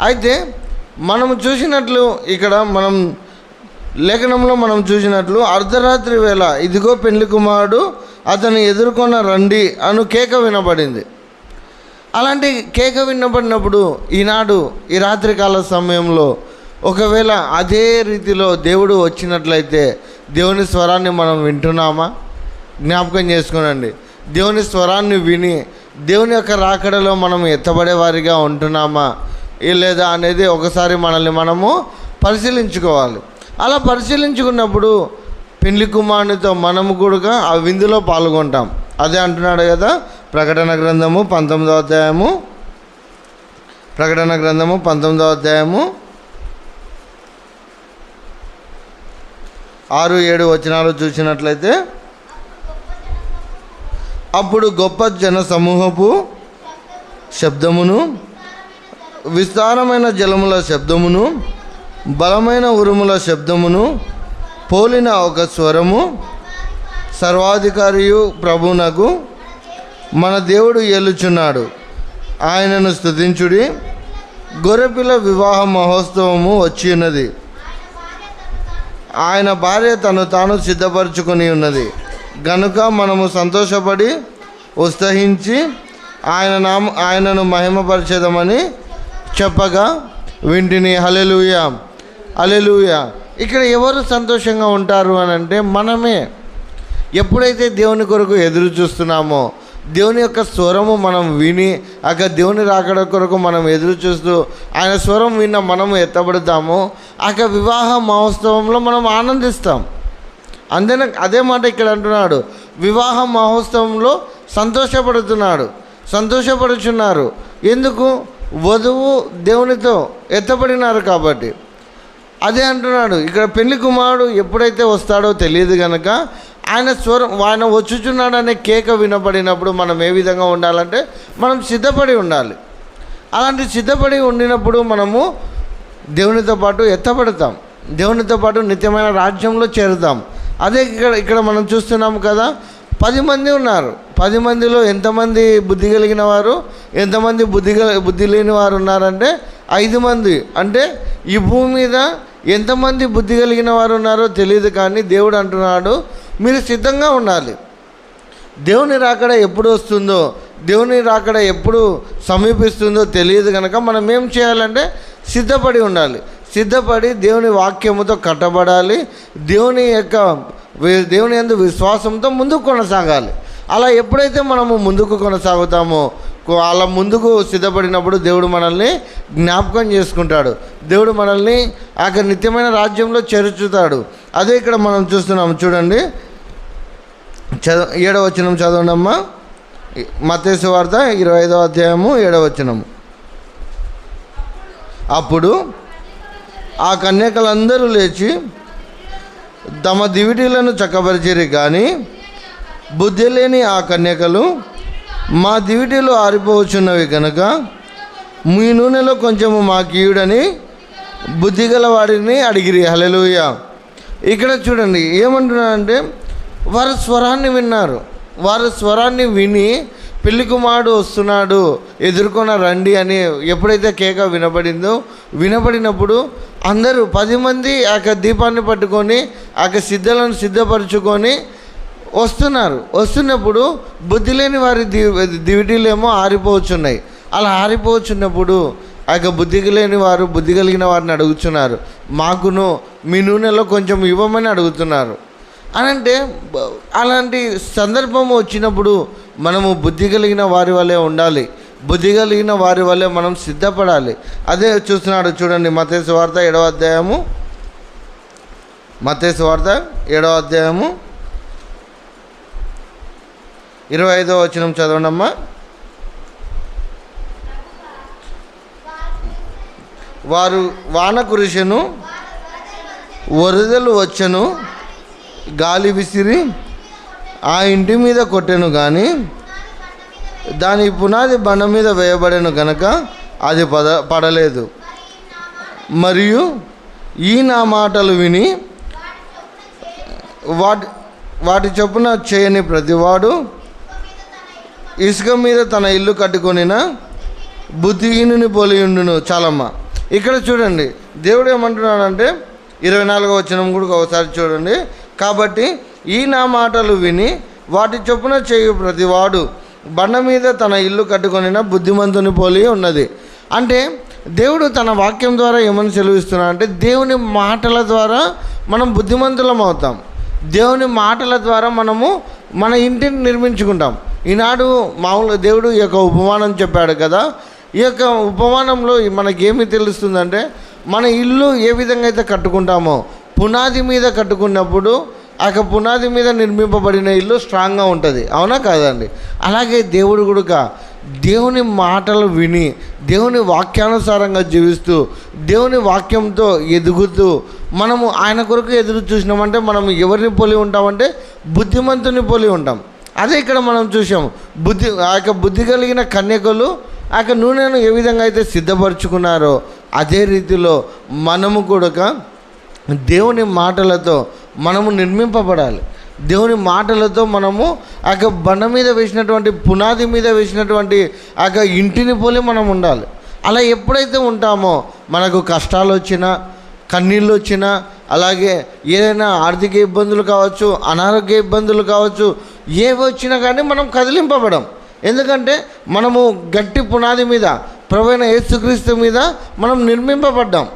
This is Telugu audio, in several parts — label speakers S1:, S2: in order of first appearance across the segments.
S1: అయితే మనం చూసినట్లు ఇక్కడ మనం లేఖనంలో మనం చూసినట్లు అర్ధరాత్రి వేళ ఇదిగో పెళ్ళి కుమారుడు అతను ఎదుర్కొన్న రండి అను కేక వినబడింది. అలాంటి కేక వినబడినప్పుడు ఈనాడు ఈ రాత్రికాల సమయంలో ఒకవేళ అదే రీతిలో దేవుడు వచ్చినట్లయితే దేవుని స్వరాన్ని మనం వింటున్నామా? జ్ఞాపకం చేసుకోనండి. దేవుని స్వరాన్ని విని దేవుని యొక్క రాకడలో మనం ఎత్తబడే వారిగా ఉంటున్నామా? లేదా అనేది ఒకసారి మనల్ని మనము పరిశీలించుకోవాలి. అలా పరిశీలించుకున్నప్పుడు పెళ్ళి కుమారునితో మనము కూడా ఆ విందులో పాల్గొంటాం. అదే అంటున్నాడు కదా ప్రకటన గ్రంథము పంతొమ్మిదో అధ్యాయము. ప్రకటన గ్రంథము పంతొమ్మిదో అధ్యాయము. ఆరు ఏడు వచనాలు చూసినట్లయితే అప్పుడు గొప్ప జన సమూహపు శబ్దమును విస్తారమైన జలముల శబ్దమును బలమైన ఉరుముల శబ్దమును పోలిన ఒక స్వరము సర్వాధికారియు ప్రభునకు మన దేవుడు ఏలుచున్నాడు. ఆయనను స్తుతించుడి గొర్రెపిల్ల వివాహ మహోత్సవము వచ్చి ఉన్నది ఆయన భార్య తను తాను సిద్ధపరచుకొని ఉన్నది. గనుక మనము సంతోషపడి ఉత్సహించి ఆయన నామ ఆయనను మహిమపరిచేదమని చెప్పగా వింటిని హలెలుయ అలెలుయ ఇక్కడ ఎవరు సంతోషంగా ఉంటారు అని అంటే మనమే. ఎప్పుడైతే దేవుని కొరకు ఎదురు చూస్తున్నామో దేవుని యొక్క స్వరము మనం విని అక్కడ దేవుని రాకడ కొరకు మనం ఎదురు చూస్తూ ఆయన స్వరం విన్న మనము ఎత్తబడతామో అక్కడ వివాహ మహోత్సవంలో మనం ఆనందిస్తాం. అంతేనా అదే మాట ఇక్కడ అంటున్నాడు. వివాహ మహోత్సవంలో సంతోషపడుతున్నాడు. సంతోషపడుచున్నారు. ఎందుకు? వధువు దేవునితో ఎత్తబడినారు కాబట్టి. అదే అంటున్నాడు ఇక్కడ పెళ్ళి కుమారుడు ఎప్పుడైతే వస్తాడో తెలియదు కనుక ఆయన స్వరం ఆయన వచ్చుచున్నాడు అనే కేక వినపడినప్పుడు మనం ఏ విధంగా ఉండాలంటే మనం సిద్ధపడి ఉండాలి. అలాంటి సిద్ధపడి ఉండినప్పుడు మనము దేవునితో పాటు ఎత్తబడతాం. దేవునితో పాటు నిత్యమైన రాజ్యంలో చేరుతాం. అదే ఇక్కడ ఇక్కడ మనం చూస్తున్నాం కదా పది మంది ఉన్నారు. పది మందిలో ఎంతమంది బుద్ధి కలిగిన వారు ఎంతమంది బుద్ధి బుద్ధి లేని వారు ఉన్నారంటే ఐదు మంది. అంటే ఈ భూమి మీద ఎంతమంది బుద్ధి కలిగిన వారు ఉన్నారో తెలియదు కానీ దేవుడు అంటున్నాడు మీరు సిద్ధంగా ఉండాలి. దేవుని రాకడ ఎప్పుడు వస్తుందో దేవుని రాకడ ఎప్పుడు సమీపిస్తుందో తెలియదు కనుక మనం ఏం చేయాలంటే సిద్ధపడి ఉండాలి. సిద్ధపడి దేవుని వాక్యముతో కట్టబడాలి. దేవుని యొక్క దేవుని యందు విశ్వాసంతో ముందుకు కొనసాగాలి. అలా ఎప్పుడైతే మనము ముందుకు కొనసాగుతామో అలా ముందుకు సిద్ధపడినప్పుడు దేవుడు మనల్ని జ్ఞాపకం చేసుకుంటాడు. దేవుడు మనల్ని అక్కడ నిత్యమైన రాజ్యంలో చేర్చుతాడు. అదే ఇక్కడ మనం చూస్తున్నాం చూడండి. చదువు ఏడవ వచనం చదవండి అమ్మా మతేసు వార్త ఇరవై ఐదవ అధ్యాయము ఏడవ వచనము. అప్పుడు ఆ కన్యకలందరూ లేచి తమ దివిటీలను చక్కపరిచిరి కానీ బుద్ధి లేని ఆ కన్యకలు మా దివిటీలు ఆరిపోవచ్చున్నవి కనుక మీ నూనెలో కొంచెము మాకీయుడని బుద్ధి గల వాడిని అడిగిరి. హలెలుయ ఇక్కడ చూడండి ఏమంటున్నారంటే వారు స్వరాన్ని విన్నారు. వారు స్వరాన్ని విని పెళ్ళి కుమారుడు వస్తున్నాడు ఎదుర్కొన రండి అని ఎప్పుడైతే కేక వినపడిందో వినపడినప్పుడు అందరూ పది మంది ఆ యొక్క దీపాన్ని పట్టుకొని ఆ యొక్క సిద్ధలను సిద్ధపరచుకొని వస్తున్నారు. వస్తున్నప్పుడు బుద్ధి లేని వారి ది దివిటీలేమో ఆరిపోవచ్చున్నాయి. అలా ఆరిపోవచ్చున్నప్పుడు ఆ యొక్క బుద్ధి లేని వారు బుద్ధి కలిగిన వారిని అడుగుతున్నారు. మాకును మీ నూనెలో కొంచెం ఇవ్వమని అడుగుతున్నారు. అని అంటే అలాంటి సందర్భం వచ్చినప్పుడు మనము బుద్ధి కలిగిన వారి వలె ఉండాలి. బుద్ధి కలిగిన వారి వల్లే మనం సిద్ధపడాలి. అదే చూస్తున్నాడు చూడండి మతేసు వార్త ఏడవ అధ్యాయము. మతేసు వార్త ఏడవ అధ్యాయము. ఇరవై ఐదో వచనం చదవండమ్మా. వారు వాన కురిసెను వరదలు వచ్చను గాలి విసిరి ఆ ఇంటి మీద కొట్టెను కానీ దాని పునాది బండ మీద వేయబడను గనక అది పద పడలేదు. మరియు ఈ నా మాటలు విని వాటి వాటి చొప్పున చేయని ప్రతివాడు ఇసుక మీద తన ఇల్లు కట్టుకొనిన బుద్ధిహీనుని పోలి ఉండును చాలమ్మ. ఇక్కడ చూడండి దేవుడు ఏమంటున్నాడంటే ఇరవై నాలుగో వచనం కూడా ఒకసారి చూడండి. కాబట్టి ఈ నా మాటలు విని వాటి చొప్పున చేయు ప్రతివాడు బండ మీద తన ఇల్లు కట్టుకొనిన బుద్ధిమంతుని పోలి ఉన్నది. అంటే దేవుడు తన వాక్యం ద్వారా ఏమని సెలవిస్తున్నాడు అంటే దేవుని మాటల ద్వారా మనం బుద్ధిమంతులం అవుతాం. దేవుని మాటల ద్వారా మనము మన ఇంటిని నిర్మించుకుంటాం. ఈనాడు మామూలుగా దేవుడు ఈ యొక్క ఉపమానం చెప్పాడు కదా. ఈ యొక్క ఉపమానంలో మనకేమి తెలుస్తుందంటే మన ఇల్లు ఏ విధంగా అయితే కట్టుకుంటామో పునాది మీద కట్టుకున్నప్పుడు ఆ యొక్క పునాది మీద నిర్మింపబడిన ఇల్లు స్ట్రాంగ్గా ఉంటుంది. అవునా కాదండి? అలాగే దేవుడు కూడా దేవుని మాటలు విని దేవుని వాక్యానుసారంగా జీవిస్తూ దేవుని వాక్యంతో ఎదుగుతూ మనము ఆయన కొరకు ఎదురు చూసినామంటే మనం ఎవరిని పోలి ఉంటామంటే బుద్ధిమంతుని పోలి ఉంటాం. అదే ఇక్కడ మనం చూసాం. బుద్ధి ఆ యొక్క బుద్ధి కలిగిన కన్యకలు ఆ యొక్క నూనెను ఏ విధంగా అయితే సిద్ధపరచుకున్నారో అదే రీతిలో మనము కూడా దేవుని మాటలతో మనము నిర్మింపబడాలి. దేవుని మాటలతో మనము ఆ యొక్క బండ మీద వేసినటువంటి పునాది మీద వేసినటువంటి ఆ యొక్క ఇంటిని పోలి మనం ఉండాలి. అలా ఎప్పుడైతే ఉంటామో మనకు కష్టాలు వచ్చినా కన్నీళ్ళు వచ్చినా అలాగే ఏదైనా ఆర్థిక ఇబ్బందులు కావచ్చు అనారోగ్య ఇబ్బందులు కావచ్చు ఏవి వచ్చినా కానీ మనం కదిలింపబడం. ఎందుకంటే మనము గట్టి పునాది మీద ప్రవీణ యేసుక్రీస్తు మీద మనం నిర్మింపబడ్డాం.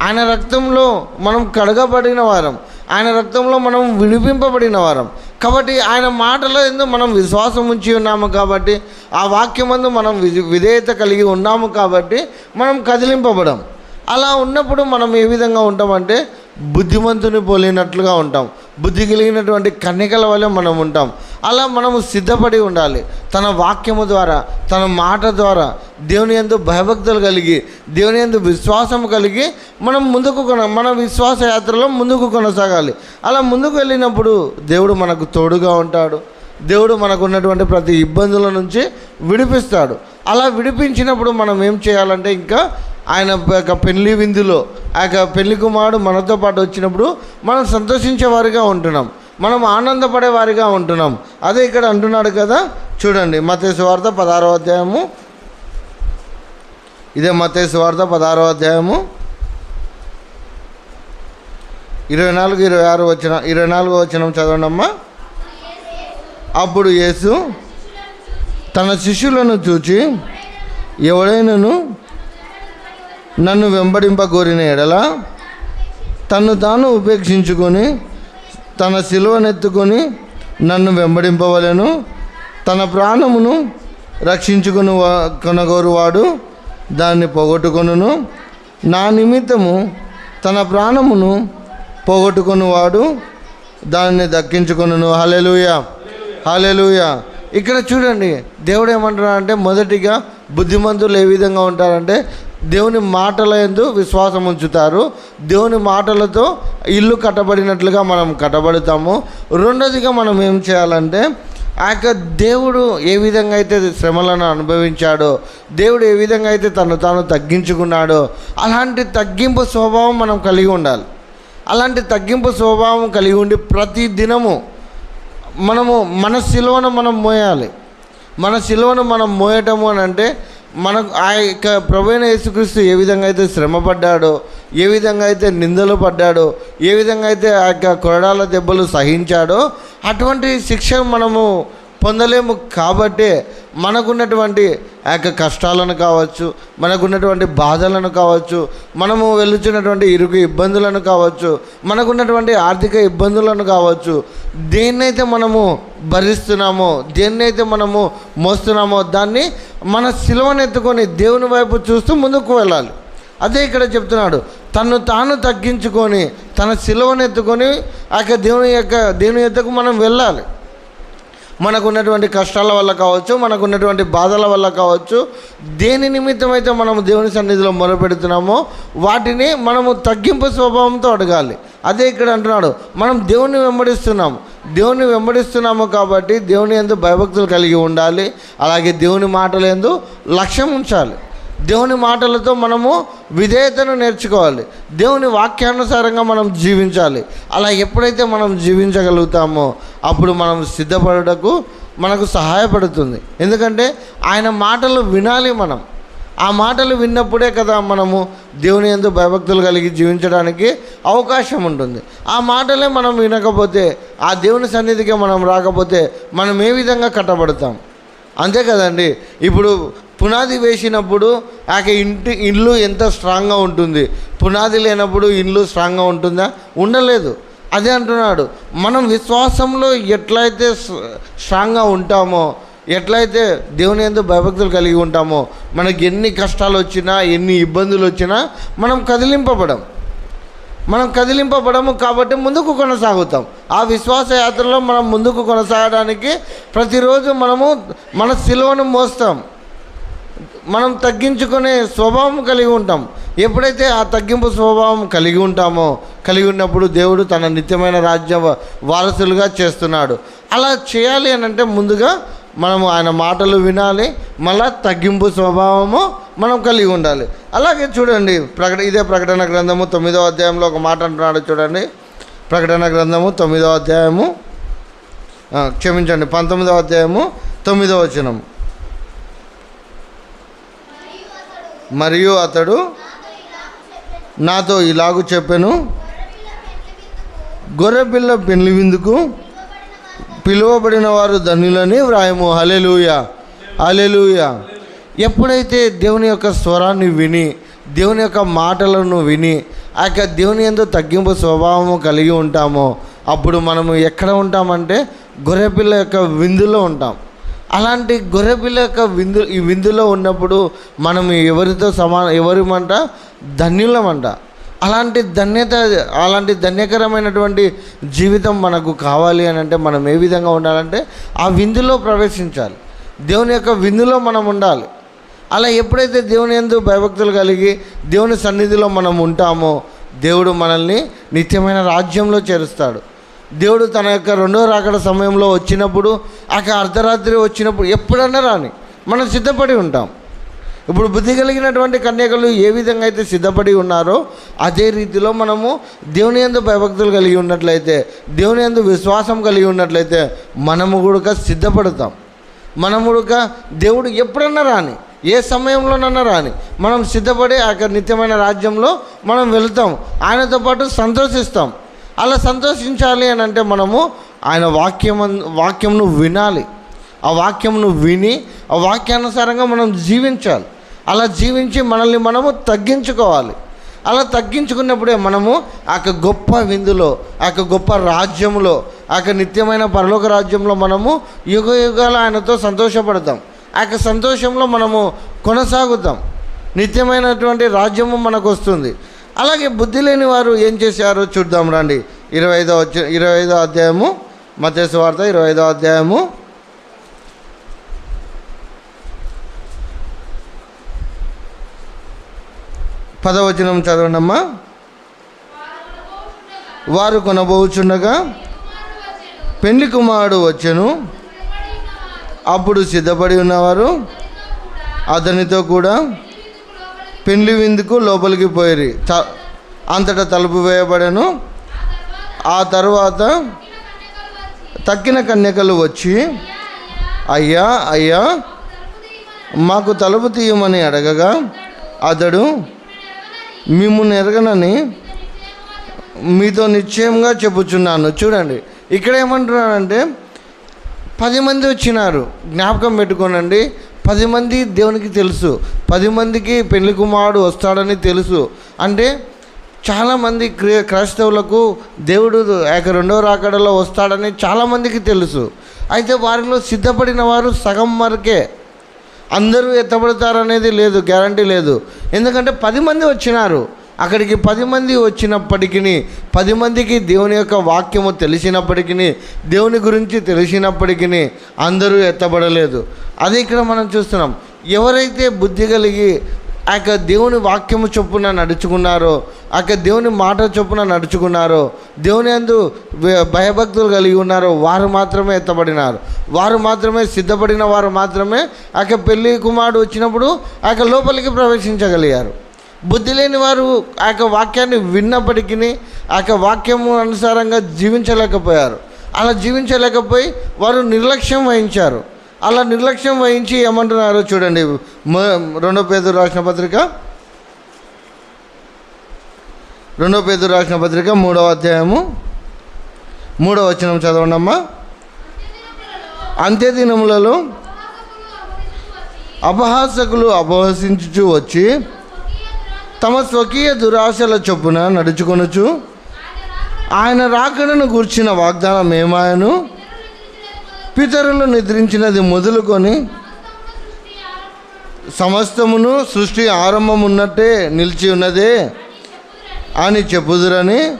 S1: ఆయన రక్తంలో మనం కడగబడిన వారం. ఆయన రక్తంలో మనం విడిపింపబడిన వారం. కాబట్టి ఆయన మాటలో ఎందుకు మనం విశ్వాసం ఉంచి ఉన్నాము కాబట్టి ఆ వాక్యమందు మనం విధేయత కలిగి ఉన్నాము కాబట్టి మనం కదిలింపబడం. అలా ఉన్నప్పుడు మనం ఏ విధంగా ఉంటామంటే బుద్ధిమంతుని పోలినట్లుగా ఉంటాం. బుద్ధి కలిగినటువంటి కన్నికల వలె మనం ఉంటాం. అలా మనము సిద్ధపడి ఉండాలి. తన వాక్యము ద్వారా తన మాట ద్వారా దేవుని ఎందు భయభక్తులు కలిగి దేవుని ఎందు విశ్వాసం కలిగి మనం ముందుకు కొన మన విశ్వాస యాత్రలో ముందుకు కొనసాగాలి. అలా ముందుకు వెళ్ళినప్పుడు దేవుడు మనకు తోడుగా ఉంటాడు. దేవుడు మనకు ఉన్నటువంటి ప్రతి ఇబ్బందుల నుంచి విడిపిస్తాడు. అలా విడిపించినప్పుడు మనం ఏం చేయాలంటే ఇంకా ఆయన యొక్క పెళ్ళి విందులో ఆ యొక్క పెళ్ళి కుమారుడు మనతో పాటు వచ్చినప్పుడు మనం సంతోషించేవారిగా ఉంటున్నాం. మనం ఆనందపడేవారిగా ఉంటున్నాం. అదే ఇక్కడ అంటున్నాడు కదా చూడండి మతేసు వార్త పదహారో అధ్యాయము. ఇదే మతేసు వార్త పదహారో అధ్యాయము. ఇరవై నాలుగు ఇరవై ఆరు వచ్చిన ఇరవై నాలుగు వచ్చిన చదవండమ్మా. అప్పుడు యేసు తన శిష్యులను చూచి ఎవడైనను నన్ను వెంబడింప కోరిన ఎడల తన్ను తాను ఉపేక్షించుకొని తన సిలువనెత్తుకొని నన్ను వెంబడింపవలెను. తన ప్రాణమును రక్షించుకుని కొనగోరువాడు దాన్ని పోగొట్టుకొనును. నా నిమిత్తము తన ప్రాణమును పోగొట్టుకునివాడు దాన్ని దక్కించుకును హలెలుయ హలెలుయ ఇక్కడ చూడండి దేవుడు ఏమంటున్నాడంటే మొదటిగా బుద్ధిమంతులు ఏ విధంగా ఉంటారంటే దేవుని మాటల ఎందు విశ్వాసం ఉంచుతారు. దేవుని మాటలతో ఇల్లు కట్టబడినట్లుగా మనం కట్టబడతాము. రెండోదిగా మనం ఏం చేయాలంటే ఆ యొక్క దేవుడు ఏ విధంగా అయితే శ్రమలను అనుభవించాడో దేవుడు ఏ విధంగా అయితే తను తాను తగ్గించుకున్నాడో అలాంటి తగ్గింపు స్వభావం మనం కలిగి ఉండాలి. అలాంటి తగ్గింపు స్వభావం కలిగి ఉండి ప్రతి దినము మనము మన సిలువను మనం మోయాలి. మన సిలువను మనం మోయటము అని అంటే మనకు ఆ యొక్క ప్రవీణ యేసుక్రీస్తు ఏ విధంగా అయితే శ్రమ పడ్డాడో ఏ విధంగా అయితే నిందలు పడ్డాడో ఏ విధంగా అయితే ఆ యొక్క కొరడాల దెబ్బలు సహించాడో అటువంటి శిక్ష మనము పొందలేము కాబట్టే మనకున్నటువంటి ఆ యొక్క కష్టాలను కావచ్చు మనకున్నటువంటి బాధలను కావచ్చు మనము వెళ్ళుచున్నటువంటి ఇరుకు ఇబ్బందులను కావచ్చు మనకున్నటువంటి ఆర్థిక ఇబ్బందులను కావచ్చు దేన్నైతే మనము భరిస్తున్నామో దేన్నైతే మనము మోస్తున్నామో దాన్ని మన సిలువను ఎత్తుకొని దేవుని వైపు చూస్తూ ముందుకు వెళ్ళాలి. అదే ఇక్కడ చెప్తున్నాడు తను తాను తగ్గించుకొని తన సిలువను ఎత్తుకొని ఆ యొక్క దేవుని యొక్క దేవుని ఎత్తుకు మనం వెళ్ళాలి. మనకున్నటువంటి కష్టాల వల్ల కావచ్చు మనకున్నటువంటి బాధల వల్ల కావచ్చు దేని నిమిత్తం అయితే మనము దేవుని సన్నిధిలో మొరపెడుతున్నామో వాటిని మనము తగ్గింపు స్వభావంతో అడగాలి. అదే ఇక్కడ అంటున్నాడు మనం దేవుని వెంబడిస్తున్నాము. దేవుని వెంబడిస్తున్నాము కాబట్టి దేవుని ఎందు భయభక్తులు కలిగి ఉండాలి. అలాగే దేవుని మాటలు ఎందు లక్ష్యం ఉంచాలి. దేవుని మాటలతో మనము విధేయతను నేర్చుకోవాలి. దేవుని వాక్యానుసారంగా మనం జీవించాలి. అలా ఎప్పుడైతే మనం జీవించగలుగుతామో అప్పుడు మనం సిద్ధపడటకు మనకు సహాయపడుతుంది. ఎందుకంటే ఆయన మాటలు వినాలి మనం. ఆ మాటలు విన్నప్పుడే కదా మనము దేవుని ఎందు భయభక్తులు కలిగి జీవించడానికి అవకాశం ఉంటుంది. ఆ మాటలే మనం వినకపోతే ఆ దేవుని సన్నిధికి మనం రాకపోతే మనం ఏ విధంగా కట్టబడతాం? అంతే కదండి. ఇప్పుడు పునాది వేసినప్పుడు ఆక ఇంటి ఇల్లు ఎంత స్ట్రాంగ్గా ఉంటుంది. పునాది లేనప్పుడు ఇల్లు స్ట్రాంగ్గా ఉంటుందా? ఉండలేదు. అదే అంటున్నాడు. మనం విశ్వాసంలో ఎట్లయితే స్ట్రాంగ్గా ఉంటామో ఎట్లయితే దేవుని ఎందు భయభక్తులు కలిగి ఉంటామో మనకి ఎన్ని కష్టాలు వచ్చినా ఎన్ని ఇబ్బందులు వచ్చినా మనం కదిలింపబడం. మనం కదిలింపబడము కాబట్టి ముందుకు కొనసాగుతాం. ఆ విశ్వాస యాత్రలో మనం ముందుకు కొనసాగడానికి ప్రతిరోజు మనము మన సిలువను మోస్తాం. మనం తగ్గించుకునే స్వభావం కలిగి ఉంటాం. ఎప్పుడైతే ఆ తగ్గింపు స్వభావం కలిగి ఉంటామో కలిగి ఉన్నప్పుడు దేవుడు తన నిత్యమైన రాజ్య వారసులుగా చేస్తున్నాడు. అలా చేయాలి అని అంటే ముందుగా మనము ఆయన మాటలు వినాలి మళ్ళా తగ్గింపు స్వభావము మనం కలిగి ఉండాలి. అలాగే చూడండి ప్రకట ఇదే ప్రకటన గ్రంథము తొమ్మిదో అధ్యాయంలో ఒక మాట అంటున్నాడు చూడండి. ప్రకటన గ్రంథము తొమ్మిదో అధ్యాయము క్షమించండి పంతొమ్మిదవ అధ్యాయము తొమ్మిదో వచనం మరియు అతడు నాతో ఇలాగూ చెప్పాను గొర్రెపిల్ల పెళ్ళి విందుకు పిలువబడిన వారు ధనులని వ్రాయము. హలెలుయ అలెలూయ ఎప్పుడైతే దేవుని యొక్క స్వరాన్ని విని దేవుని యొక్క మాటలను విని ఆ యొక్క దేవుని ఎందు తగ్గింపు స్వభావము కలిగి ఉంటామో అప్పుడు మనము ఎక్కడ ఉంటామంటే గొర్రెపిల్ల యొక్క విందులో ఉంటాం. అలాంటి గొర్రెపిల్ల యొక్క విందు ఈ విందులో ఉన్నప్పుడు మనం ఎవరితో సమా ఎవరిమంట ధన్యులమంట. అలాంటి ధన్యత అలాంటి ధన్యకరమైనటువంటి జీవితం మనకు కావాలి అని అంటే మనం ఏ విధంగా ఉండాలంటే ఆ విందులో ప్రవేశించాలి. దేవుని యొక్క విందులో మనం ఉండాలి. అలా ఎప్పుడైతే దేవుని ఎందు భయభక్తులు కలిగి దేవుని సన్నిధిలో మనం ఉంటామో దేవుడు మనల్ని నిత్యమైన రాజ్యంలో చేరుస్తాడు. దేవుడు తన యొక్క రెండో రాకడ సమయంలో వచ్చినప్పుడు ఆ అర్ధరాత్రి వచ్చినప్పుడు ఎప్పుడన్నా రాని మనం సిద్ధపడి ఉంటాం. ఇప్పుడు బుద్ధి కలిగినటువంటి కన్యకలు ఏ విధంగా అయితే సిద్ధపడి ఉన్నారో అదే రీతిలో మనము దేవుని ఎందు భయభక్తులు కలిగి ఉన్నట్లయితే దేవుని ఎందు విశ్వాసం కలిగి ఉన్నట్లయితే మనము కూడా సిద్ధపడతాం. మనము కూడా దేవుడు ఎప్పుడన్నా రాని ఏ సమయంలోనన్నా రాని మనం సిద్ధపడి ఆ నిత్యమైన రాజ్యంలో మనం వెళతాం. ఆయనతో పాటు సంతోషిస్తాం. అలా సంతోషించాలి అని అంటే మనము ఆయన వాక్యం వాక్యంను వినాలి. ఆ వాక్యంను విని ఆ వాక్యానుసారంగా మనం జీవించాలి. అలా జీవించి మనల్ని మనము తగ్గించుకోవాలి. అలా తగ్గించుకున్నప్పుడే మనము ఆ యొక్క గొప్ప విందులో ఆ గొప్ప రాజ్యంలో ఆ నిత్యమైన పరలోక రాజ్యంలో మనము యుగ యుగాలు ఆయనతో సంతోషపడతాం. ఆ యొక్క సంతోషంలో మనము కొనసాగుతాం. నిత్యమైనటువంటి రాజ్యము మనకు వస్తుంది. అలాగే బుద్ధి లేని వారు ఏం చేశారో చూద్దాం రండి. ఇరవై ఐదో వచ్చి ఇరవై ఐదో అధ్యాయము మతేసు వార్త ఇరవై ఐదో అధ్యాయము పదవచనం చదవండమ్మా. వారు కొనబోచుండగా పెళ్ళి కుమారుడు వచ్చెను. అప్పుడు సిద్ధపడి ఉన్నవారు అతనితో కూడా పెళ్ళి విందుకు లోపలికి పోయిరి. త అంతటా తలుపు వేయబడను. ఆ తర్వాత తక్కిన కన్యకలు వచ్చి అయ్యా అయ్యా మాకు తలుపు తీయమని అడగగా అతడు మిమ్మల్ని ఎరగనని మీతో నిశ్చయంగా చెప్పుచున్నాను చూడండి ఇక్కడ ఏమంటున్నానంటే పది మంది వచ్చినారు. జ్ఞాపకం పెట్టుకోనండి. పది మంది దేవునికి తెలుసు. పది మందికి పెళ్ళి కుమారుడు వస్తాడని తెలుసు. అంటే చాలామంది క్రి క్రైస్తవులకు దేవుడు యొక్క రెండవ రాకడలో వస్తాడని చాలామందికి తెలుసు. అయితే వారిలో సిద్ధపడిన వారు సగం వరకే. అందరూ ఎత్తబడతారనేది లేదు గ్యారంటీ లేదు. ఎందుకంటే పది మంది వచ్చినారు. అక్కడికి పది మంది వచ్చినప్పటికీ పది మందికి దేవుని యొక్క వాక్యము తెలిసినప్పటికీ దేవుని గురించి తెలిసినప్పటికీ అందరూ ఎత్తబడలేదు. అది ఇక్కడ మనం చూస్తున్నాం. ఎవరైతే బుద్ధి కలిగి ఆ యొక్క దేవుని వాక్యము చొప్పున నడుచుకున్నారో ఆ యొక్క దేవుని మాట చొప్పున నడుచుకున్నారో దేవుని అందు భయభక్తులు కలిగి ఉన్నారో వారు మాత్రమే ఎత్తబడినారు. వారు మాత్రమే సిద్ధపడిన వారు మాత్రమే ఆ యొక్క పెళ్ళి కుమారుడు వచ్చినప్పుడు ఆ యొక్క లోపలికి ప్రవేశించగలిగారు. బుద్ధి లేని వారు ఆ యొక్క వాక్యాన్ని విన్నప్పటికీ ఆ యొక్క వాక్యము అనుసారంగా జీవించలేకపోయారు. అలా జీవించలేకపోయి వారు నిర్లక్ష్యం వహించారు. అలా నిర్లక్ష్యం వహించి ఏమంటున్నారో చూడండి. రెండవ రెండో రాసిన పత్రిక. రెండో పేదరు రాసిన పత్రిక మూడవ అధ్యాయము. మూడవ వచనం చదవండి అమ్మా అంత్య దినములలో అపహాసకులు అపహసించుచు వచ్చి తమ స్వకీయ దురాశల చొప్పున నడుచుకొనుచు ఆయన రాకడను గూర్చిన వాగ్దానం ఏమాయను పితరులు నిద్రించినది మొదలుకొని సమస్తమును సృష్టి ఆరంభం ఉన్నట్టే నిలిచి ఉన్నదే అని చెప్పుదురని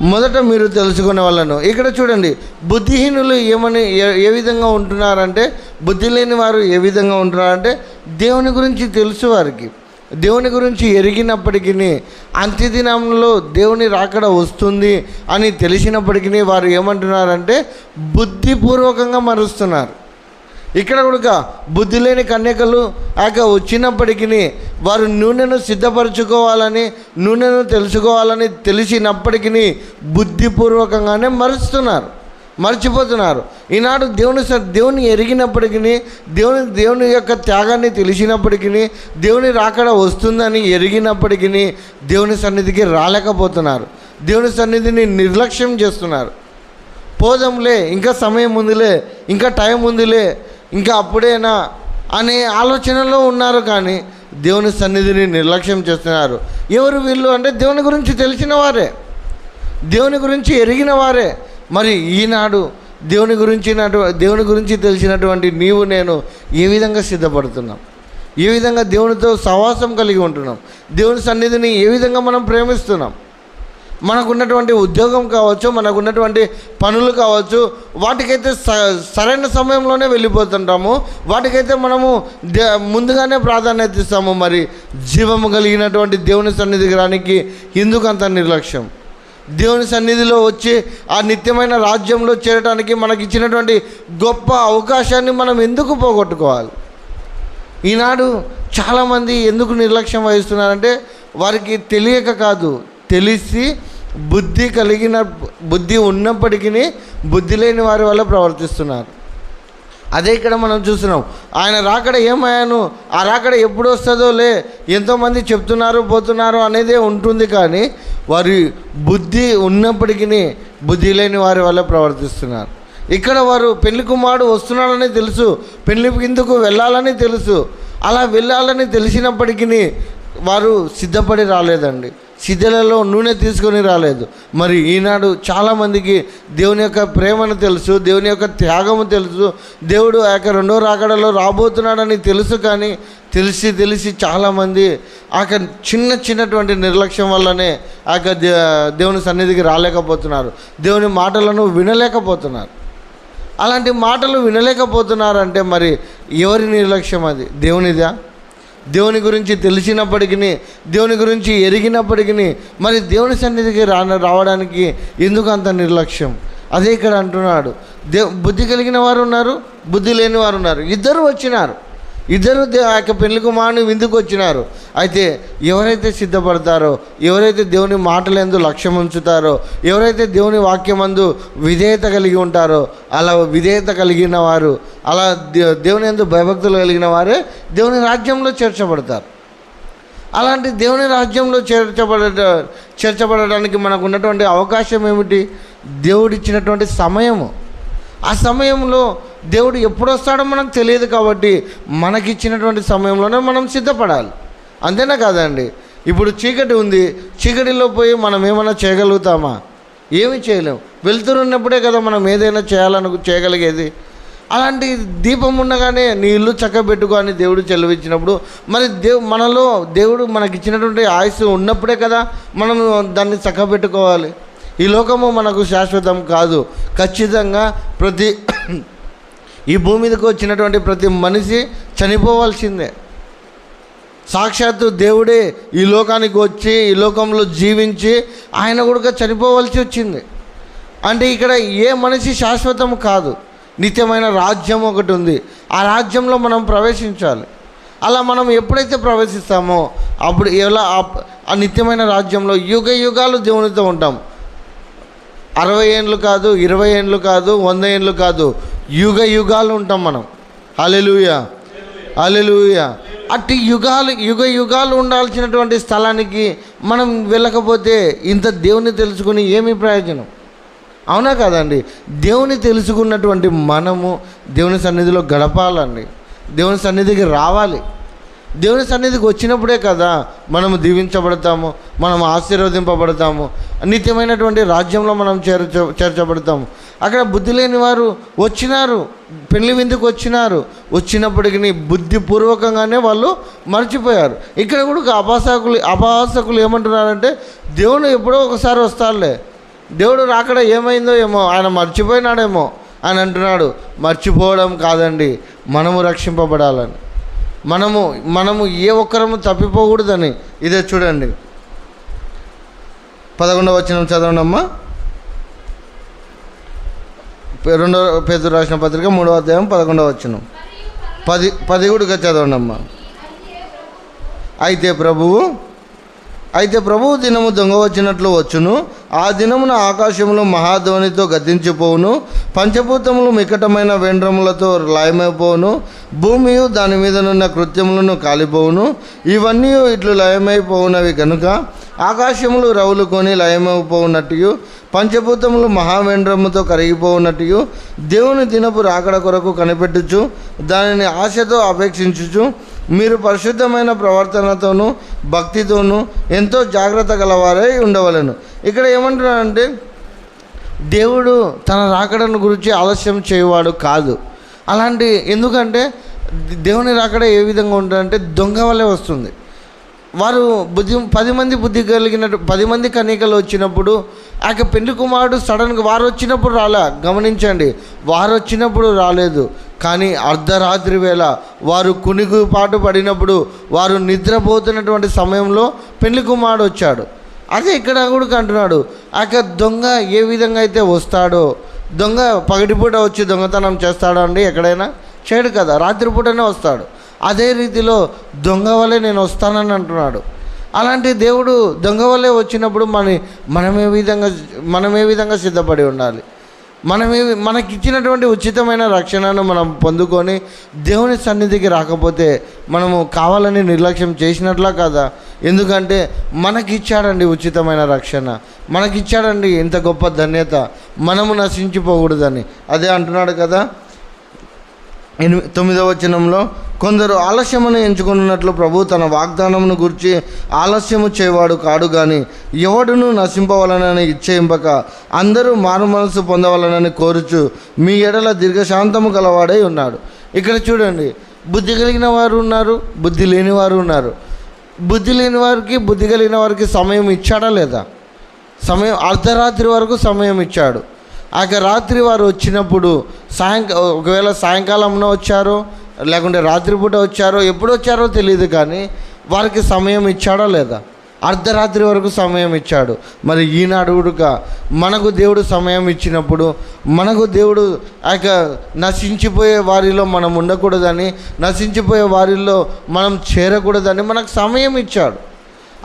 S1: మొదట మీరు తెలుసుకునే వాళ్ళను. ఇక్కడ చూడండి బుద్ధిహీనులు ఏమని ఏ- ఏ విధంగా ఉంటున్నారంటే బుద్ధి లేని వారు ఏ విధంగా ఉంటున్నారంటే దేవుని గురించి తెలుసు వారికి. దేవుని గురించి ఎరిగినప్పటికీ అంత్యదినంలో దేవుని రాకడ వస్తుంది అని తెలిసినప్పటికీ వారు ఏమంటున్నారంటే బుద్ధిపూర్వకంగా మరుస్తున్నారు. ఇక్కడ కూడా బుద్ధి లేని కన్యకలు ఆక వచ్చినప్పటికీ వారు నూనెను సిద్ధపరచుకోవాలని నూనెను తెలుసుకోవాలని తెలిసినప్పటికీ బుద్ధిపూర్వకంగానే మరుస్తున్నారు. మర్చిపోతున్నారు. ఈనాడు దేవుని స- దేవుని ఎరిగినప్పటికీ దేవుని దేవుని యొక్క త్యాగాన్ని తెలిసినప్పటికీ దేవుని రాకడ వస్తుందని ఎరిగినప్పటికీ దేవుని సన్నిధికి రాలేకపోతున్నారు. దేవుని సన్నిధిని నిర్లక్ష్యం చేస్తున్నారు. పోదాంలే ఇంకా సమయం ఉందిలే ఇంకా టైం ఉందిలే ఇంకా అప్పుడేనా అనే ఆలోచనలో ఉన్నారు కానీ దేవుని సన్నిధిని నిర్లక్ష్యం చేస్తున్నారు. ఎవరు వీళ్ళు అంటే దేవుని గురించి తెలిసిన వారే. దేవుని గురించి ఎరిగిన వారే. మరి ఈనాడు దేవుని గురించి దేవుని గురించి తెలిసినటువంటి నీవు నేను ఏ విధంగా సిద్ధపడుతున్నాం. ఏ విధంగా దేవునితో సహవాసం కలిగి ఉంటున్నాం. దేవుని సన్నిధిని ఏ విధంగా మనం ప్రేమిస్తున్నాం? మనకున్నటువంటి ఉద్యోగం కావచ్చు మనకున్నటువంటి పనులు కావచ్చు వాటికైతే స సరైన సమయంలోనే వెళ్ళిపోతుంటాము. వాటికైతే మనము దే ముందుగానే ప్రాధాన్యత ఇస్తాము. మరి జీవము కలిగినటువంటి దేవుని సన్నిధికి రానికి ఎందుకు అంత నిర్లక్ష్యం? దేవుని సన్నిధిలో వచ్చి ఆ నిత్యమైన రాజ్యంలో చేరడానికి మనకి ఇచ్చినటువంటి గొప్ప అవకాశాన్ని మనం ఎందుకు పోగొట్టుకోవాలి? ఈనాడు చాలామంది ఎందుకు నిర్లక్ష్యం వహిస్తున్నారంటే వారికి తెలియక కాదు. తెలిసి బుద్ధి కలిగిన బుద్ధి ఉన్నప్పటికీ బుద్ధి లేని వారి వల్ల ప్రవర్తిస్తున్నారు. అదే ఇక్కడ మనం చూస్తున్నాం. ఆయన రాకడ ఏమయ్యాను? ఆ రాకడ ఎప్పుడు వస్తుందో లే ఎంతోమంది చెప్తున్నారు పోతున్నారు అనేదే ఉంటుంది కానీ వారి బుద్ధి ఉన్నప్పటికీ బుద్ధి లేని వారి వల్ల ప్రవర్తిస్తున్నారు. ఇక్కడ వారు పెళ్ళి కుమారుడు వస్తున్నాడని తెలుసు పెళ్ళి కిందకు వెళ్ళాలని తెలుసు. అలా వెళ్ళాలని తెలిసినప్పటికీ వారు సిద్ధపడి రాలేదండి. శిథిలలో నూనె తీసుకొని రాలేదు. మరి ఈనాడు చాలామందికి దేవుని యొక్క ప్రేమను తెలుసు దేవుని యొక్క త్యాగము తెలుసు. దేవుడు ఆ యొక్క రెండో రాకడలో రాబోతున్నాడని తెలుసు కానీ తెలిసి తెలిసి చాలామంది ఆ యొక్క చిన్న చిన్నటువంటి నిర్లక్ష్యం వల్లనే ఆ యొక్క దేవుని సన్నిధికి రాలేకపోతున్నారు. దేవుని మాటలను వినలేకపోతున్నారు. అలాంటి మాటలు వినలేకపోతున్నారంటే మరి ఎవరి నిర్లక్ష్యం అది? దేవునిదా? దేవుని గురించి తెలిసినప్పటికీ దేవుని గురించి ఎరిగినప్పటికీ మరి దేవుని సన్నిధికి రా రావడానికి ఎందుకు అంత నిర్లక్ష్యం? అదే ఇక్కడ అంటున్నాడు. దే బుద్ధి కలిగిన వారు ఉన్నారు బుద్ధి లేని వారు ఉన్నారు. ఇద్దరు వచ్చినారు. ఇద్దరు దే ఆ యొక్క పెళ్ళి కుమారుని విందుకు వచ్చినారు. అయితే ఎవరైతే సిద్ధపడతారో ఎవరైతే దేవుని మాటలందు లక్ష్యం ఉంచుతారో ఎవరైతే దేవుని వాక్యమందు విధేయత కలిగి ఉంటారో అలా విధేయత కలిగిన వారు అలా దే- దేవుని ఎందు భయభక్తులు కలిగిన వారే దేవుని రాజ్యంలో చేర్చబడతారు. అలాంటి దేవుని రాజ్యంలో చేర్చబడ చేర్చబడడానికి మనకు ఉన్నటువంటి అవకాశం ఏమిటి? దేవుడిచ్చినటువంటి సమయము. ఆ సమయంలో దేవుడు ఎప్పుడు వస్తాడో మనకు తెలియదు కాబట్టి మనకిచ్చినటువంటి సమయంలోనే మనం సిద్ధపడాలి. అంతేనా కాదండి? ఇప్పుడు చీకటి ఉంది. చీకటిలో పోయి మనం ఏమైనా చేయగలుగుతామా? ఏమి చేయలేం. వెళ్తురున్నప్పుడే కదా మనం ఏదైనా చేయాలను చేయగలిగేది. అలాంటి దీపం ఉండగానే నీ ఇల్లు చక్కబెట్టుకో అని దేవుడు చెలవిచ్చినప్పుడు మరి దేవు మనలో దేవుడు మనకిచ్చినటువంటి ఆయుస్సు ఉన్నప్పుడే కదా మనం దాన్ని చక్కబెట్టుకోవాలి. ఈ లోకము మనకు శాశ్వతం కాదు. ఖచ్చితంగా ప్రతి ఈ భూమి మీదకి వచ్చినటువంటి ప్రతి మనిషి చనిపోవాల్సిందే. సాక్షాత్తు దేవుడే ఈ లోకానికి వచ్చి ఈ లోకంలో జీవించి ఆయన కూడా చనిపోవాల్సి వచ్చింది. అంటే ఇక్కడ ఏ మనిషి శాశ్వతం కాదు. నిత్యమైన రాజ్యం ఒకటి ఉంది. ఆ రాజ్యంలో మనం ప్రవేశించాలి. అలా మనం ఎప్పుడైతే ప్రవేశిస్తామో అప్పుడు ఎలా ఆ నిత్యమైన రాజ్యంలో యుగ యుగాలు దేవునితో ఉంటాం. అరవై ఏండ్లు కాదు ఇరవై ఏండ్లు కాదు వంద ఏండ్లు కాదు. యుగ యుగాలు ఉంటాం మనం. అలెలుయ అలెలుయ అట్టి యుగాలు యుగ యుగాలు ఉండాల్సినటువంటి స్థలానికి మనం వెళ్ళకపోతే ఇంత దేవుని తెలుసుకుని ఏమి ప్రయోజనం? అవునా కాదండి? దేవుని తెలుసుకున్నటువంటి మనము దేవుని సన్నిధిలో గడపాలండి. దేవుని సన్నిధికి రావాలి. దేవుని సన్నిధికి వచ్చినప్పుడే కదా మనము దీవించబడతాము మనం ఆశీర్వదింపబడతాము నిత్యమైనటువంటి రాజ్యంలో మనం చేర్చ చేర్చబడతాము. అక్కడ బుద్ధి లేని వారు వచ్చినారు పెళ్ళి విందుకు వచ్చినారు. వచ్చినప్పటికీ బుద్ధిపూర్వకంగానే వాళ్ళు మర్చిపోయారు. ఇక్కడ కూడా అపాసకులు అపాసకులు అపహాసకులు ఏమంటున్నారంటే దేవుడు ఎప్పుడో ఒకసారి వస్తాడులే. దేవుడు రాకడ ఏమైందో ఏమో ఆయన మర్చిపోయినాడేమో అని అంటున్నాడు. మర్చిపోవడం కాదండి మనము రక్షింపబడాలని. మనము మనము ఏ ఒక్కరము తప్పిపోకూడదని. ఇదే చూడండి. పదకొండవ వచ్చిన చదవనమ్మా రెండవ పేదరు రాసిన పత్రిక మూడవ అధ్యాయం పదకొండవ వచ్చిన పది పది కూడా చదవండమ్మా. అయితే ప్రభువు అయితే ప్రభువు దినము దొంగ వచ్చినట్లు వచ్చును. ఆ దినమున ఆకాశములు మహాధ్వనితో గద్దించిపోవును. పంచభూతములు మికటమైన వెండ్రములతో లయమైపోవును. భూమియు దాని మీదనున్న కృత్యములను కాలిపోవును. ఇవన్నీ ఇట్లు లయమైపోవునవి కనుక ఆకాశములు రవులు కొని లయమైపోవునట్టు పంచభూతములు మహావేంద్రముతో కరిగిపోవునట్టు దేవుని దినపు రాకడ కొరకు కనిపెట్టుచు దానిని ఆశతో అపేక్షించుచు మీరు పరిశుద్ధమైన ప్రవర్తనతోనూ భక్తితోనూ ఎంతో జాగ్రత్త గలవారై ఉండవలను. ఇక్కడ ఏమంటున్నారంటే దేవుడు తన రాకడను గురించి ఆలస్యం చేయవాడు కాదు. అలాంటి ఎందుకంటే దేవుని రాకడ ఏ విధంగా ఉంటుందంటే దొంగ వల్లే వస్తుంది. వారు బుద్ధి పది మంది బుద్ధి కలిగినట్టు పది మంది కన్యకలు వచ్చినప్పుడు ఆ పెళ్ళి కుమారుడు సడన్గా వారు వచ్చినప్పుడు రాలే? గమనించండి వారు వచ్చినప్పుడు రాలేదు. కానీ అర్ధరాత్రి వేళ వారు కునికు పాటు పడినప్పుడు వారు నిద్రపోతున్నటువంటి సమయంలో పెళ్ళి కుమారుడు వచ్చాడు. అదే ఇక్కడ కూడా అంటున్నాడు ఆ యొక్క దొంగ ఏ విధంగా అయితే వస్తాడో దొంగ పగటిపూట వచ్చి దొంగతనం చేస్తాడు అండి ఎక్కడైనా? చేయడు కదా రాత్రిపూటనే వస్తాడు. అదే రీతిలో దొంగ వలె నేను వస్తానని అంటున్నాడు. అలాంటి దేవుడు దొంగ వలె వచ్చినప్పుడు మన మనం ఏ విధంగా మనం ఏ విధంగా సిద్ధపడి ఉండాలి. మనమే మనకిచ్చినటువంటి మనకి ఇచ్చినటువంటి ఉచితమైన రక్షణను మనం పొందుకొని దేవుని సన్నిధికి రాకపోతే మనము కావాలని నిర్లక్ష్యం చేసినట్లా కదా? ఎందుకంటే మనకిచ్చాడండి ఉచితమైన రక్షణ. మనకిచ్చాడండి ఇంత గొప్ప ధన్యత. మనము నశించిపోకూడదని. అదే అంటున్నాడు కదా? ఎనిమిది తొమ్మిదవ వచనంలో కొందరు ఆలస్యమును ఎంచుకున్నట్లు ప్రభు తన వాగ్దానమును గురించి ఆలస్యము చేయవాడు కాడు కానీ ఎవడును నశింపవలనని ఇచ్చేయింపక అందరూ మారు మనసు పొందవలనని కోరుచు మీ ఎడల దీర్ఘశాంతము గలవాడై ఉన్నాడు. ఇక్కడ చూడండి బుద్ధి కలిగిన వారు ఉన్నారు బుద్ధి లేని వారు ఉన్నారు. బుద్ధి లేని వారికి బుద్ధి కలిగిన వారికి సమయం ఇచ్చాడా లేదా? సమయం అర్ధరాత్రి వరకు సమయం ఇచ్చాడు. ఆ రాత్రి వారు వచ్చినప్పుడు సాయంకా ఒకవేళ సాయంకాలంలో వచ్చారో లేకుంటే రాత్రిపూట వచ్చారో ఎప్పుడు వచ్చారో తెలియదు కానీ వారికి సమయం ఇచ్చాడా లేదా? అర్ధరాత్రి వరకు సమయం ఇచ్చాడు. మరి ఈనాడు కూడా మనకు దేవుడు సమయం ఇచ్చినప్పుడు మనకు దేవుడు ఆ యొక్క నశించిపోయే వారిలో మనం ఉండకూడదని నశించిపోయే వారిలో మనం చేరకూడదని మనకు సమయం ఇచ్చాడు.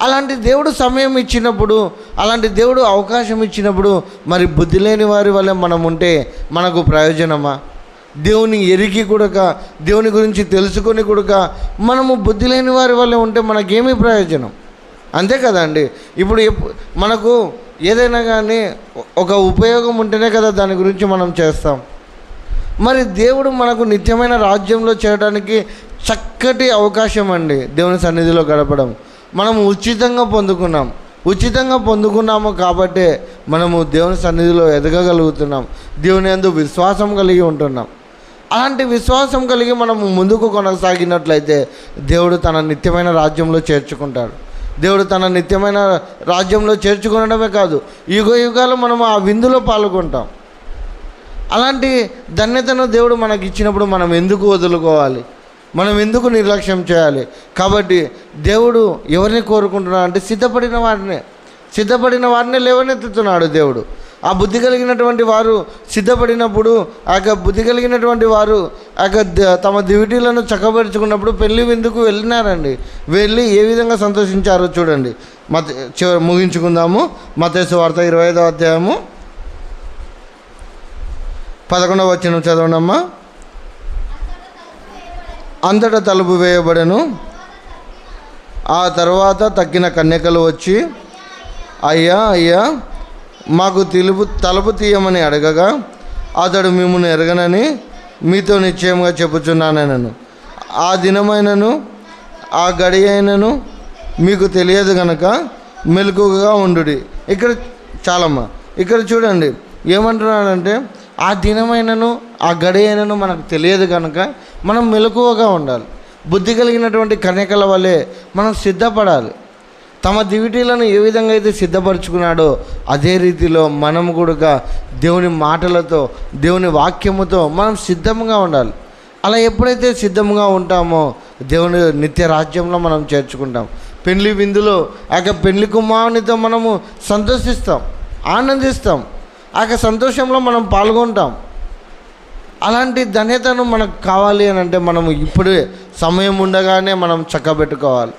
S1: అలాంటి దేవుడు సమయం ఇచ్చినప్పుడు అలాంటి దేవుడు అవకాశం ఇచ్చినప్పుడు మరి బుద్ధి లేని వారి వల్ల మనం ఉంటే మనకు ప్రయోజనమా? దేవుని ఎరిగి కూడక దేవుని గురించి తెలుసుకొని కూడక మనము బుద్ధి లేని వారి వల్ల ఉంటే మనకేమీ ప్రయోజనం? అంతే కదండి. ఇప్పుడు మనకు ఏదైనా కానీ ఒక ఉపయోగం ఉంటేనే కదా దాని గురించి మనం చేస్తాం. మరి దేవుడు మనకు నిత్యమైన రాజ్యంలో చేయడానికి చక్కటి అవకాశం అండి దేవుని సన్నిధిలో గడపడం. మనం ఉచితంగా పొందుకున్నాం. ఉచితంగా పొందుకున్నాము కాబట్టే మనము దేవుని సన్నిధిలో ఎదగగలుగుతున్నాం. దేవుని ఎందు విశ్వాసం కలిగి ఉంటున్నాం. అలాంటి విశ్వాసం కలిగి మనము ముందుకు కొనసాగినట్లయితే దేవుడు తన నిత్యమైన రాజ్యంలో చేర్చుకుంటాడు. దేవుడు తన నిత్యమైన రాజ్యంలో చేర్చుకునడమే కాదు యుగ యుగాలు మనము ఆ విందులో పాల్గొంటాం. అలాంటి ధన్యతను దేవుడు మనకి ఇచ్చినప్పుడు మనం ఎందుకు వదులుకోవాలి? మనం ఎందుకు నిర్లక్ష్యం చేయాలి? కాబట్టి దేవుడు ఎవరిని కోరుకుంటున్నాడు అంటే సిద్ధపడిన వారినే. సిద్ధపడిన వారిని లేవనెత్తుతున్నాడు దేవుడు. ఆ బుద్ధి కలిగినటువంటి వారు సిద్ధపడినప్పుడు ఆ యొక్క బుద్ధి కలిగినటువంటి వారు ఆ యొక్క తమ దివిటీలను చక్కబరుచుకున్నప్పుడు పెళ్ళి విందుకు వెళ్ళినారండి. వెళ్ళి ఏ విధంగా సంతోషించారో చూడండి. మత చివరి ముగించుకుందాము. మతేసు వార్త ఇరవై ఐదవ అధ్యాయము. పదకొండవ వచ్చిన చదవనమ్మా అంతటా తలుపు వేయబడను. ఆ తర్వాత తక్కిన కన్యకలు వచ్చి అయ్యా అయ్యా మాకు తెలుపు తలుపు తీయమని అడగగా అతడు మిమ్మల్ని ఎరగనని మీతో నిశ్చయంగా చెప్పుచున్నానను ఆ దినమైనను ఆ గడి అయినను మీకు తెలియదు గనక మెలకుగా ఉండు ఇక్కడ చాలమ్మా ఇక్కడ చూడండి ఏమంటున్నాడంటే ఆ దినమైనను ఆ గడియైనను మనకు తెలియదు కనుక మనం మెలకువగా ఉండాలి. బుద్ధి కలిగినటువంటి కన్యకల వల్లే మనం సిద్ధపడాలి. తమ దివిటీలను ఏ విధంగా అయితే సిద్ధపరచుకున్నాడో అదే రీతిలో మనం కూడా దేవుని మాటలతో దేవుని వాక్యముతో మనం సిద్ధంగా ఉండాలి. అలా ఎప్పుడైతే సిద్ధంగా ఉంటామో దేవుని నిత్య రాజ్యంలో మనం చేర్చుకుంటాం. పెళ్ళి విందులో ఆ యొక్క పెళ్ళి కుమారునితో మనము సంతోషిస్తాం ఆనందిస్తాం. ఆ సంతోషంలో మనం పాల్గొంటాం. అలాంటి ధన్యతను మనకు కావాలి అని అంటే మనం ఇప్పుడే సమయం ఉండగానే మనం చక్కబెట్టుకోవాలి.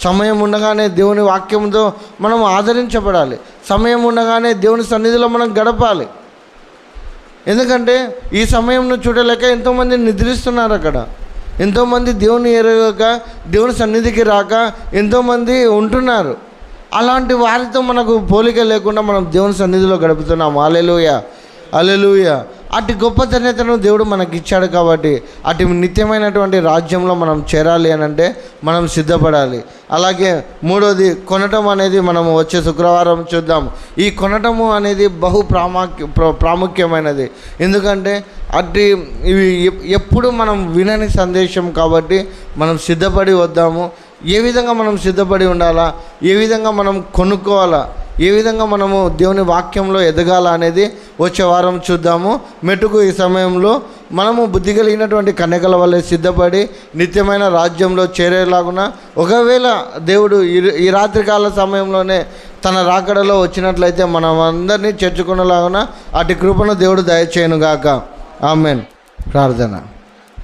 S1: సమయం ఉండగానే దేవుని వాక్యంతో మనం ఆదరించబడాలి. సమయం ఉండగానే దేవుని సన్నిధిలో మనం గడపాలి. ఎందుకంటే ఈ సమయంను చూడలేక ఎంతోమంది నిద్రిస్తున్నారు అక్కడ. ఎంతోమంది దేవుని ఎరగక దేవుని సన్నిధికి రాక ఎంతోమంది ఉంటున్నారు. అలాంటి వారితో మనకు పోలిక లేకుండా మనం దేవుని సన్నిధిలో గడుపుతున్నాం. అలెలుయ అలెలుయ అటు గొప్ప ధన్యతను దేవుడు మనకి ఇచ్చాడు కాబట్టి అటు నిత్యమైనటువంటి రాజ్యంలో మనం చేరాలి అని అంటే మనం సిద్ధపడాలి. అలాగే మూడోది కొనటం అనేది మనం వచ్చే శుక్రవారం చూద్దాం. ఈ కొనటము అనేది బహు ప్రాముఖ్య ప్ర- ప్రాముఖ్యమైనది. ఎందుకంటే అటు ఇవి ఎప్పుడు మనం వినని సందేశం కాబట్టి మనం సిద్ధపడి వద్దాము. ఏ విధంగా మనం సిద్ధపడి ఉండాలా? ఏ విధంగా మనం కొనుక్కోవాలా? ఏ విధంగా మనము దేవుని వాక్యంలో ఎదగాల అనేది వచ్చే వారం చూద్దాము. మెటుకు ఈ సమయంలో మనము బుద్ధి కలిగినటువంటి కన్యకల వల్లే సిద్ధపడి నిత్యమైన రాజ్యంలో చేరేలాగున ఒకవేళ దేవుడు ఈ ఈ రాత్రికాల సమయంలోనే తన రాకడలో వచ్చినట్లయితే మనం అందరినీ చేర్చుకునేలాగున అటు కృపను దేవుడు దయచేయనుగాక. ఆమెన్. ప్రార్థన.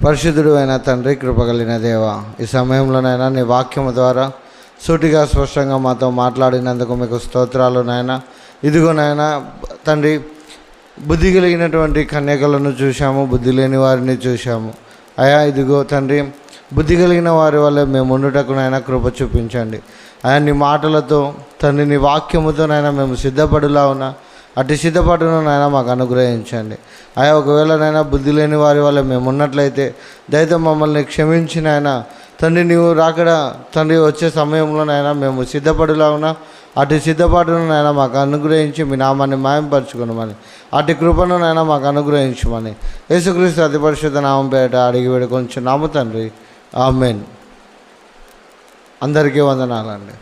S1: పరిశుద్ధుడు అయిన తండ్రి కృపగలిగిన దేవ ఈ సమయంలోనైనా నీ వాక్యము ద్వారా సూటిగా స్పష్టంగా మాతో మాట్లాడినందుకు మీకు స్తోత్రాలు నాయన. ఇదిగో నాయన తండ్రి బుద్ధి కలిగినటువంటి కన్యకలను చూశాము బుద్ధి లేని వారిని చూశాము. అయా ఇదిగో తండ్రి బుద్ధి కలిగిన వారి వల్ల మేము ఉండుటకు నాయన కృప చూపించండి. అయా నీ మాటలతో తండ్రి నీ వాక్యముతో మేము సిద్ధపడులా ఉన్నా అటు సిద్ధపాటును నాయన మాకు అనుగ్రహించండి. అయ్యా ఒకవేళ నైనా బుద్ధి లేని వారి వల్ల మేము ఉన్నట్లయితే దయతో మమ్మల్ని క్షమించిన ఆయన తండ్రి నీవు రాకడ తండ్రి వచ్చే సమయంలో నాయన మేము సిద్ధపడులాగున అటు సిద్ధపాటును నాయన మాకు అనుగ్రహించి మీ నామాన్ని మాయంపరచుకున్నామని అటు కృపను నాయన మాకు అనుగ్రహించమని యేసుక్రీస్తు అతి పరిశుద్ధ నామం పేట అడిగి వేడుకొని నాము తండ్రి. ఆమెన్. అందరికీ వందనాలండి.